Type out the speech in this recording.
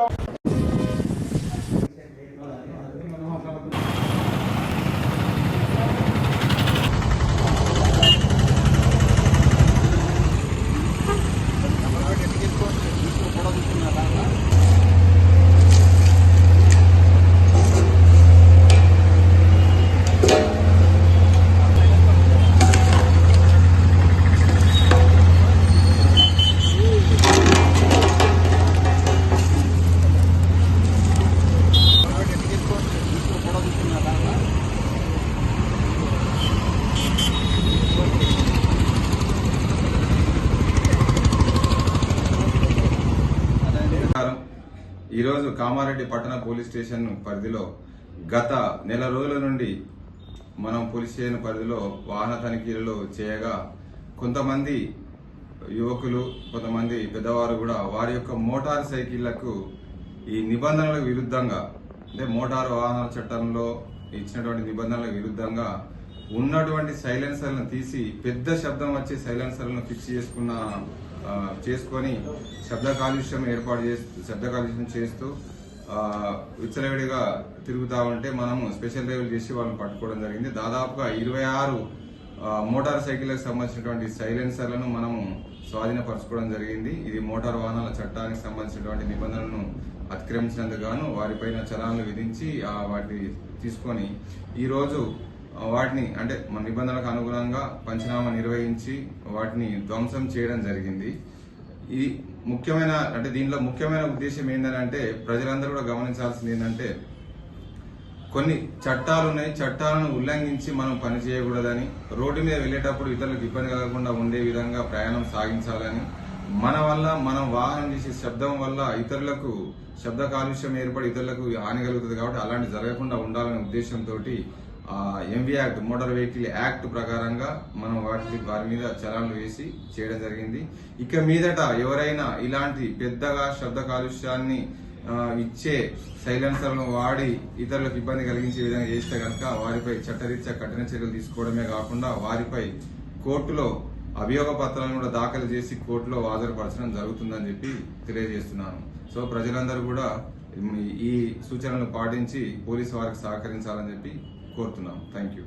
Stockholm ఈరోజు కామారెడ్డి పట్టణ police station పరిధిలో గత నెల రోజుల నుండి మనం పోలీస్ స్టేషన్ పరిధిలో వాహన తనిఖీలు చేయగా కొంతమంది యువకులు కొంతమంది పెద్దవారు కూడా వారి యొక్క మోటార్ సైకిళ్ళకు ఈ నిబంధనలకు విరుద్ధంగా అంటే మోటారు వాహనాల చట్టంలో ఇచ్చినటువంటి నిబంధనలకు విరుద్ధంగా ఉన్నటువంటి సైలెన్సర్లను తీసి పెద్ద శబ్దం వచ్చే సైలెన్సర్లను ఫిక్స్ చేసుకున్న చేసుకొని శబ్ద కాలుష్యం ఏర్పాటు చేస్తూ శబ్ద కాలుష్యం చేస్తూ విచ్చలవిడిగా తిరుగుతూ ఉంటే మనము స్పెషల్ డ్రైవ్లు చేసి వాళ్ళని పట్టుకోవడం జరిగింది. దాదాపుగా ఇరవై ఆరు మోటార్ సైకిళ్ళకు సంబంధించినటువంటి సైలెన్సర్లను మనము స్వాధీనపరచుకోవడం జరిగింది. ఇది మోటార్ వాహనాల చట్టానికి సంబంధించినటువంటి నిబంధనలను అతిక్రమించినందుకు గాను వారిపైన చలాన్లు విధించి వాటిని తీసుకొని ఈరోజు వాటిని అంటే మన నిబంధనలకు అనుగుణంగా పంచనామా నిర్వహించి వాటిని ధ్వంసం చేయడం జరిగింది. ఈ ముఖ్యమైన అంటే దీనిలో ముఖ్యమైన ఉద్దేశం ఏంటంటే ప్రజలందరూ కూడా గమనించాల్సింది ఏంటంటే కొన్ని చట్టాలు ఉన్నాయి. చట్టాలను ఉల్లంఘించి మనం పని చేయకూడదని రోడ్డు మీద వెళ్ళేటప్పుడు ఇతరులకు ఇబ్బంది కలగకుండా ఉండే విధంగా ప్రయాణం సాగించాలని మన వల్ల మనం వాహనం చేసే శబ్దం వల్ల ఇతరులకు శబ్ద కాలుష్యం ఏర్పడి ఇతరులకు హాని కలుగుతుంది కాబట్టి అలాంటి జరగకుండా ఉండాలనే ఉద్దేశంతో MV act motor vehicle act ప్రకారంగా మనం వాటి వారి మీద చలాన్లు వేసి చేయడం జరిగింది. ఇక మీదట ఎవరైనా ఇలాంటి పెద్దగా శబ్ద కాలుష్యాన్ని ఇచ్చే సైలెన్సర్లను వాడి ఇతరులకు ఇబ్బంది కలిగించే విధంగా చేస్తే కనుక వారిపై చట్టరీత్యా కఠిన చర్యలు తీసుకోవడమే కాకుండా వారిపై కోర్టులో అభియోగ పత్రాలను కూడా దాఖలు చేసి కోర్టులో హాజరుపరచడం జరుగుతుందని చెప్పి తెలియజేస్తున్నాను. సో ప్రజలందరూ కూడా ఈ- ఈ సూచనలు పాటించి పోలీసు వారికి సహకరించాలని చెప్పి కోరుతున్నాం. Thank you